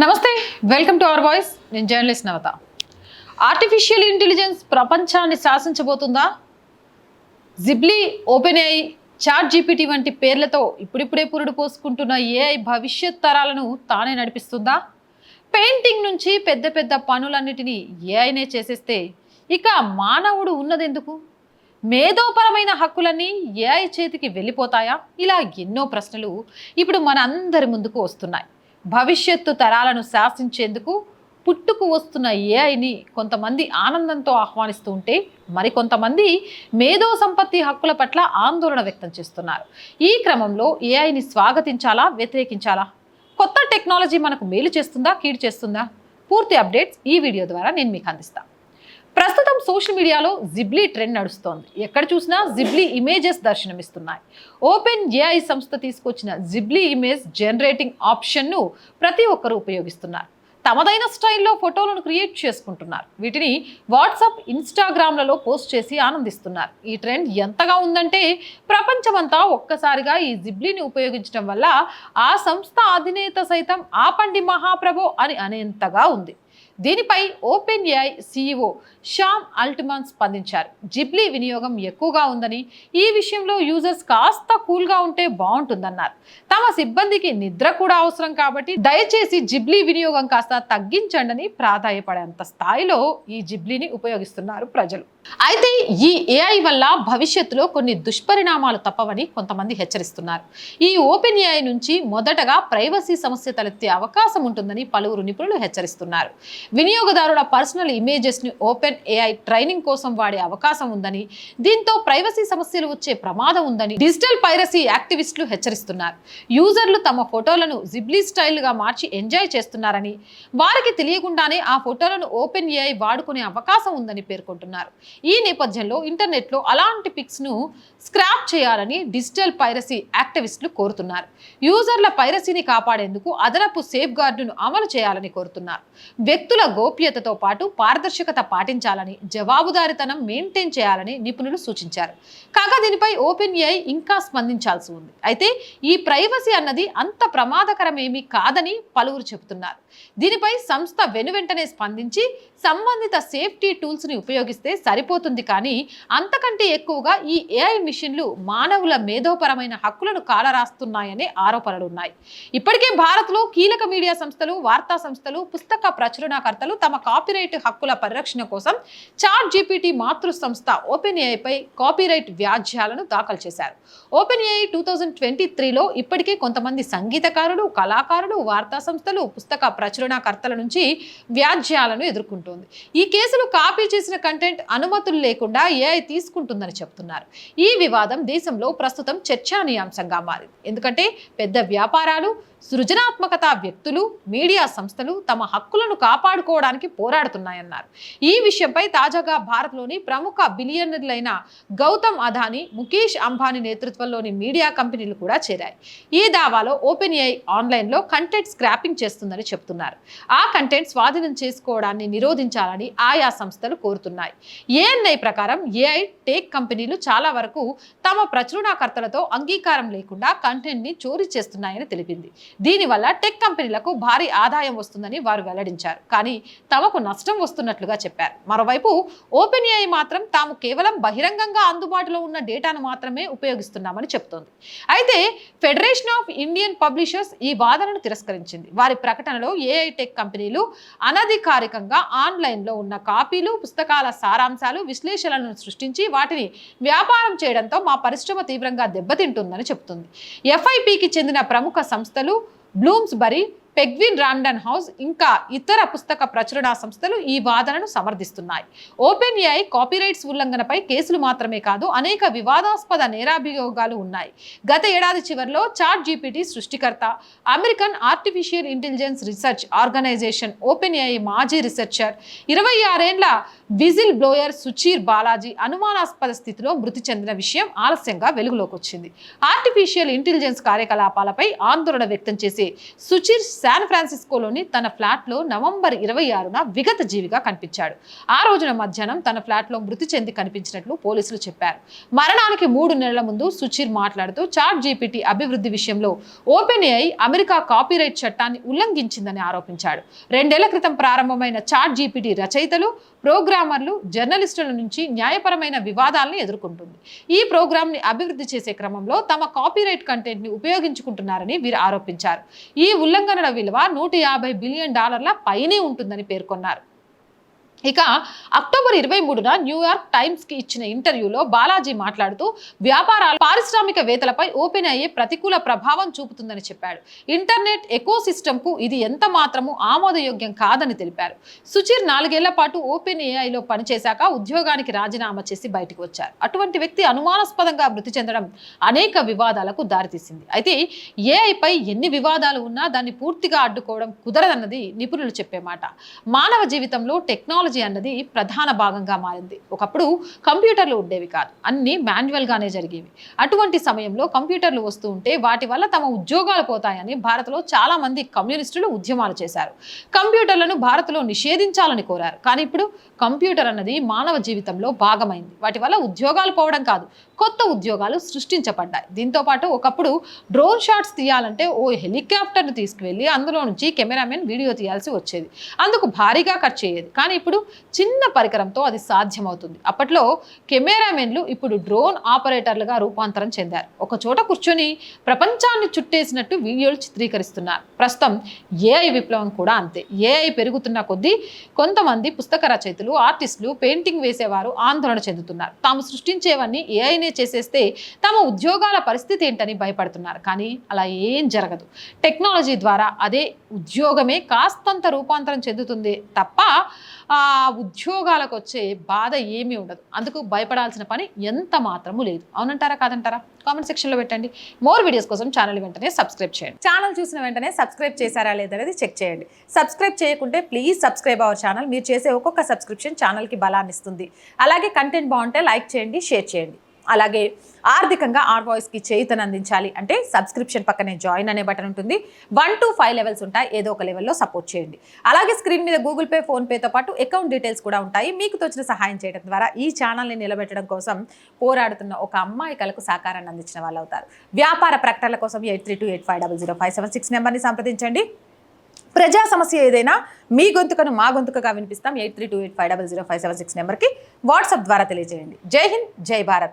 నమస్తే welcome to our voice. నేను journalist నవత. Artificial intelligence ప్రపంచాన్ని శాసించబోతుందా? Ghibli Open AI Chat GPT వంటి పేర్లతో ఇప్పుడిప్పుడే పురుడు పోసుకుంటున్న ఏఐ భవిష్యత్ తరాలను తానే నడిపిస్తుందా? పెయింటింగ్ నుంచి పెద్ద పెద్ద పనులన్నిటినీ ఏఐనే చేసేస్తే ఇక మానవుడు ఉన్నదెందుకు? మేధోపరమైన హక్కులన్నీ ఏఐ చేతికి వెళ్ళిపోతాయా? ఇలా ఎన్నో ప్రశ్నలు ఇప్పుడు మన అందరి ముందుకు వస్తున్నాయి. భవిష్యత్తు తరాలను శాసించేందుకు పుట్టుకు వస్తున్న ఏఐని కొంతమంది ఆనందంతో ఆహ్వానిస్తూ ఉంటే మరికొంతమంది మేధో సంపత్తి హక్కుల పట్ల ఆందోళన వ్యక్తం చేస్తున్నారు. ఈ క్రమంలో ఏఐని స్వాగతించాలా? వ్యతిరేకించాలా? కొత్త టెక్నాలజీ మనకు మేలు చేస్తుందా? కీడు చేస్తుందా? పూర్తి అప్డేట్స్ ఈ వీడియో ద్వారా నేను మీకు అందిస్తాను ప్రస్తుతం సోషల్ మీడియాలో జిబ్లీ ట్రెండ్ నడుస్తోంది. ఎక్కడ చూసినా జిబ్లీ ఇమేజెస్ దర్శనమిస్తున్నాయి. ఓపెన్ ఏఐ సంస్థ తీసుకొచ్చిన జిబ్లీ ఇమేజ్ జనరేటింగ్ ఆప్షన్ను ప్రతి ఒక్కరూ ఉపయోగిస్తున్నారు. తమదైన స్టైల్లో ఫోటోలను క్రియేట్ చేసుకుంటున్నారు. వీటిని వాట్సాప్ ఇన్స్టాగ్రామ్లలో పోస్ట్ చేసి ఆనందిస్తున్నారు. ఈ ట్రెండ్ ఎంతగా ఉందంటే ప్రపంచమంతా ఒక్కసారిగా ఈ జిబ్లీని ఉపయోగించడం వల్ల ఆ సంస్థ అధినేత సైతం ఆపండి మహాప్రభో అని అనేంతగా ఉంది. దీనిపై Open AI CEO Sam Altman స్పందించారు. జిబ్లీ వినియోగం ఎక్కువగా ఉందని ఈ విషయంలో యూజర్స్ కాస్త కూల్గా ఉంటే బాగుంటుందన్నారు. తమ సిబ్బందికి నిద్ర కూడా అవసరం కాబట్టి దయచేసి జిబ్లీ వినియోగం కాస్త తగ్గించండి ప్రాధాయపడేంత స్థాయిలో ఈ జిబ్లీని ఉపయోగిస్తున్నారు ప్రజలు. అయితే ఈ ఏఐ వల్ల భవిష్యత్తులో కొన్ని దుష్పరిణామాలు తప్పవని కొంతమంది హెచ్చరిస్తున్నారు. ఈ ఓపెన్ ఏఐ నుంచి మొదటగా ప్రైవసీ సమస్య తలెత్తే అవకాశం ఉంటుందని పలువురు నిపుణులు హెచ్చరిస్తున్నారు. వినియోగదారుల పర్సనల్ ఇమేజెస్ని ఓపెన్ ఏఐ ట్రైనింగ్ కోసం వాడే అవకాశం ఉందని దీంతో ప్రైవసీ సమస్యలు వచ్చే ప్రమాదం ఉందని డిజిటల్ పైరసీ యాక్టివిస్టులు హెచ్చరిస్తున్నారు. యూజర్లు తమ ఫోటోలను జిబ్లీ స్టైల్గా మార్చి ఎంజాయ్ చేస్తున్నారని వారికి తెలియకుండానే ఆ ఫోటోలను ఓపెన్ ఏఐ వాడుకునే అవకాశం ఉందని పేర్కొంటున్నారు. ఈ నేపథ్యంలో ఇంటర్నెట్లో అలాంటి పిక్స్ను స్క్రాప్ చేయాలని డిజిటల్ పైరసీ యాక్టివిస్టులు కోరుతున్నారు. యూజర్ల పైరసీని కాపాడేందుకు అదనపు సేఫ్ గార్డును అమలు చేయాలని కోరుతున్నారు. వ్యక్తుల గోప్యతతో పాటు పారదర్శకత పాటించాలని జవాబుదారితనం మెయింటైన్ చేయాలని నిపుణులు సూచించారు. కాగా దీనిపై ఓపెన్ ఏఐ ఇంకా స్పందించాల్సి ఉంది. అయితే ఈ ప్రైవసీ అన్నది అంత ప్రమాదకరమేమీ కాదని పలువురు చెబుతున్నారు. దీనిపై సంస్థ వెనువెంటనే స్పందించి సంబంధిత సేఫ్టీ టూల్స్ని ఉపయోగిస్తే సరి సరిపోతుంది. కానీ అంతకంటే ఎక్కువగా ఈ ఏఐ మిషన్లు మానవుల మేధోపరమైన హక్కులను కాలరాస్తున్నాయనే ఆరోపణలు ఉన్నాయి ఇప్పటికే భారత్లో కీలక మీడియా సంస్థలు వార్తా సంస్థలు పుస్తక ప్రచురణకర్తలు తమ కాపీరైట్ హక్కుల పరిరక్షణ కోసం చాట్ జీపీటీ మాతృ సంస్థ ఓపెన్ ఏఐపై కాపీరైట్ వ్యాజ్యాలను దాఖలు చేశారు. Open AI two thousand twenty త్రీలో ఇప్పటికే కొంతమంది సంగీతకారులు కళాకారులు వార్తా సంస్థలు పుస్తక ప్రచురణకర్తల నుంచి వ్యాజ్యాలను ఎదుర్కొంటోంది. ఈ కేసులు కాపీ చేసిన కంటెంట్ అను అనుమతులు లేకుండా ఏఐ తీసుకుంటుందని చెప్తున్నారు. ఈ వివాదం దేశంలో ప్రస్తుతం చర్చానీయాంశంగా మారింది. ఎందుకంటే పెద్ద వ్యాపారాలు సృజనాత్మకత వ్యక్తులు మీడియా సంస్థలు తమ హక్కులను కాపాడుకోవడానికి పోరాడుతున్నాయన్నారు. ఈ విషయంపై తాజాగా భారత్లోని ప్రముఖ బిలియనర్లైన గౌతమ్ అదానీ ముఖేష్ అంబానీ నేతృత్వంలోని మీడియా కంపెనీలు కూడా చేరాయి. ఈ దావాలో ఓపెన్ ఏఐ ఆన్లైన్లో కంటెంట్ స్క్రాపింగ్ చేస్తుందని చెప్తున్నారు. ఆ కంటెంట్ స్వాధీనం చేసుకోవడాన్ని నిరోధించాలని ఆయా సంస్థలు కోరుతున్నాయి. ఏఎన్ఐ ప్రకారం ఏఐ టేక్ కంపెనీలు చాలా వరకు తమ ప్రచురణకర్తలతో అంగీకారం లేకుండా కంటెంట్ని చోరీ చేస్తున్నాయని తెలిపింది. దీనివల్ల టెక్ కంపెనీలకు భారీ ఆదాయం వస్తుందని వారు వెల్లడించారు. కానీ తమకు నష్టం వస్తున్నట్లుగా చెప్పారు. మరోవైపు ఓపెన్ ఏఐ మాత్రం తాము కేవలం బహిరంగంగా అందుబాటులో ఉన్న డేటాను మాత్రమే ఉపయోగిస్తున్నామని చెప్తోంది అయితే ఫెడరేషన్ ఆఫ్ ఇండియన్ పబ్లిషర్స్ ఈ వాదనను తిరస్కరించింది. వారి ప్రకటనలో ఏఐ టెక్ కంపెనీలు అనధికారికంగా ఆన్లైన్లో ఉన్న కాపీలు పుస్తకాల సారాంశాలు విశ్లేషణలను సృష్టించి వాటిని వ్యాపారం చేయడంతో మా పరిశ్రమ తీవ్రంగా దెబ్బతింటుందని చెబుతుంది. ఎఫ్ఐపికి చెందిన ప్రముఖ సంస్థలు బ్లూమ్స్బరీ పెగ్విన్ రామ్డన్ హౌస్ ఇంకా ఇతర పుస్తక ప్రచురణ సంస్థలు ఈ వాదనను సమర్థిస్తున్నాయి. ఓపెన్ ఏఐ కాపీరైట్స్ ఉల్లంఘనపై కేసులు మాత్రమే కాదు అనేక వివాదాస్పద నేరాభియోగాలు ఉన్నాయి. గత ఏడాది చివరిలో చాట్ జీపీటీ సృష్టికర్త American artificial intelligence research organisation open AI మాజీ రీసెర్చర్ ఇరవై ఆరేండ్ల విజిల్ బ్లోయర్ సుచీర్ బాలాజీ అనుమానాస్పద స్థితిలో మృతి చెందిన విషయం ఆలస్యంగా వెలుగులోకి వచ్చింది ఆర్టిఫిషియల్ ఇంటెలిజెన్స్ కార్యకలాపాలపై ఆందోళన వ్యక్తం చేసే సుచీర్ శాన్ ఫ్రాన్సిస్కోలోని తన ఫ్లాట్లో నవంబర్ ఇరవై ఆరున విగత జీవిగా కనిపించాడు. ఆ రోజున మధ్యాహ్నం తన ఫ్లాట్లో మృతి చెంది కనిపించినట్లు పోలీసులు చెప్పారు. మరణానికి మూడు నెలల ముందు సుచిర్ మాట్లాడుతూ చాట్ జీపీటీ అభివృద్ధి విషయంలో ఓపెన్ ఏఐ అమెరికా కాపీరైట్ చట్టాన్ని ఉల్లంఘించిందని ఆరోపించాడు. రెండేళ్ళ క్రితం ప్రారంభమైన చాట్ జీపీటీ రచయితలు ప్రోగ్రామర్లు జర్నలిస్టుల నుంచి న్యాయపరమైన వివాదాలను ఎదుర్కొంటుంది. ఈ ప్రోగ్రామ్ని అభివృద్ధి చేసే క్రమంలో తమ కాపీరైట్ కంటెంట్ని ఉపయోగించుకుంటున్నారని వీరు ఆరోపించారు. ఈ ఉల్లంఘనల విలువ నూట యాభై బిలియన్ డాలర్ల పైనే ఉంటుందని పేర్కొన్నారు. ఇక అక్టోబర్ ఇరవై మూడున న్యూయార్క్ టైమ్స్కి ఇచ్చిన ఇంటర్వ్యూలో బాలాజీ మాట్లాడుతూ వ్యాపారాలు పారిశ్రామికవేత్తలపై ఓపెన్ అయ్యే ప్రతికూల ప్రభావం చూపుతుందని చెప్పాడు. ఇంటర్నెట్ ఎకో ఇది ఎంత మాత్రము ఆమోదయోగ్యం కాదని తెలిపారు. సుచీర్ నాలుగేళ్ళ పాటు ఓపెన్ ఏఐలో పనిచేశాక ఉద్యోగానికి రాజీనామా చేసి బయటకు వచ్చారు. అటువంటి వ్యక్తి అనుమానాస్పదంగా మృతి చెందడం అనేక వివాదాలకు దారితీసింది. అయితే ఏఐపై ఎన్ని వివాదాలు ఉన్నా దాన్ని పూర్తిగా అడ్డుకోవడం కుదరదన్నది నిపుణులు చెప్పే మాట. మానవ జీవితంలో టెక్నాలజీ అన్నది ప్రధాన భాగంగా మారింది. ఒకప్పుడు కంప్యూటర్లు ఉండేవి కాదు. అన్ని మాన్యువల్ గానే జరిగేవి. అటువంటి సమయంలో కంప్యూటర్లు వస్తూ ఉంటే వాటి వల్ల తమ ఉద్యోగాలు పోతాయని భారత్లో చాలా మంది కమ్యూనిస్టులు ఉద్యమాలు చేశారు. కంప్యూటర్లను భారత్లో నిషేధించాలని కోరారు. కానీ ఇప్పుడు కంప్యూటర్ అన్నది మానవ జీవితంలో భాగమైంది. వాటి వల్ల ఉద్యోగాలు పోవడం కాదు. కొత్త ఉద్యోగాలు సృష్టించబడ్డాయి. దీంతో పాటు ఒకప్పుడు డ్రోన్ షాట్స్ తీయాలంటే ఓ హెలికాప్టర్ను తీసుకువెళ్ళి అందులో నుంచి కెమెరామెన్ వీడియో తీయాల్సి వచ్చేది. అందుకు భారీగా ఖర్చు అయ్యేది. కానీ ఇప్పుడు చిన్న పరికరంతో అది సాధ్యమవుతుంది. అప్పట్లో కెమెరామెన్లు ఇప్పుడు డ్రోన్ ఆపరేటర్లుగా రూపాంతరం చెందారు. ఒక చోట కూర్చొని ప్రపంచాన్ని చుట్టేసినట్టు వీడియోలు చిత్రీకరిస్తున్నారు. ప్రస్తుతం ఏఐ విప్లవం కూడా అంతే. ఏఐ పెరుగుతున్న కొద్దీ కొంతమంది పుస్తక రచయితలు ఆర్టిస్టులు పెయింటింగ్ వేసేవారు ఆందోళన చెందుతున్నారు. తాము సృష్టించేవన్నీ ఏఐనే చేసేస్తే తమ ఉద్యోగాల పరిస్థితి ఏంటని భయపడుతున్నారు. కానీ అలా ఏం జరగదు. టెక్నాలజీ ద్వారా అదే ఉద్యోగమే కాస్తంత రూపాంతరం చెందుతుంది తప్ప ఆ ఉద్యోగాలకు వచ్చే బాధ ఏమీ ఉండదు. అందుకు భయపడాల్సిన పని ఎంత మాత్రము లేదు. అవునంటారా? కాదంటారా? కామెంట్ సెక్షన్లో పెట్టండి. మోర్ వీడియోస్ కోసం ఛానల్ వెంటనే సబ్స్క్రైబ్ చేయండి. ఛానల్ చూసిన వెంటనే సబ్స్క్రైబ్ చేశారా లేదనేది చెక్ చేయండి. సబ్స్క్రైబ్ చేయకుంటే ప్లీజ్ సబ్స్క్రైబ్ అవర్ ఛానల్. మీరు చేసే ఒక్కొక్క సబ్స్క్రిప్షన్ ఛానల్కి బలాన్ని ఇస్తుంది అలాగే కంటెంట్ బాగుంటే లైక్ చేయండి షేర్ చేయండి. అలాగే ఆర్థికంగా ఆర్ వాయిస్కి చేయుతను అందించాలి అంటే సబ్స్క్రిప్షన్ పక్కనే జాయిన్ అనే బటన్ ఉంటుంది. వన్ టు ఫైవ్ లెవెల్స్ ఉంటాయి. ఏదో ఒక లెవెల్లో సపోర్ట్ చేయండి. అలాగే స్క్రీన్ మీద గూగుల్ పే ఫోన్పేతో పాటు అకౌంట్ డీటెయిల్స్ కూడా ఉంటాయి. మీకు తోచిన సహాయం చేయడం ద్వారా ఈ ఛానల్ని నిలబెట్టడం కోసం పోరాడుతున్న ఒక అమ్మాయి కలకు సహకారాన్ని అందించిన వాళ్ళు అవుతారు. వ్యాపార ప్రకటనల కోసం eight three two eight five double zero five seven six నెంబర్ని సంప్రదించండి. ప్రజా సమస్య ఏదైనా మీ గొంతుకను మా గొంతుకగా వినిపిస్తాం. Eight three two eight five double zero five seven six నెంబర్కి వాట్సాప్ ద్వారా తెలియజేయండి. జై హింద్ జై భారత్.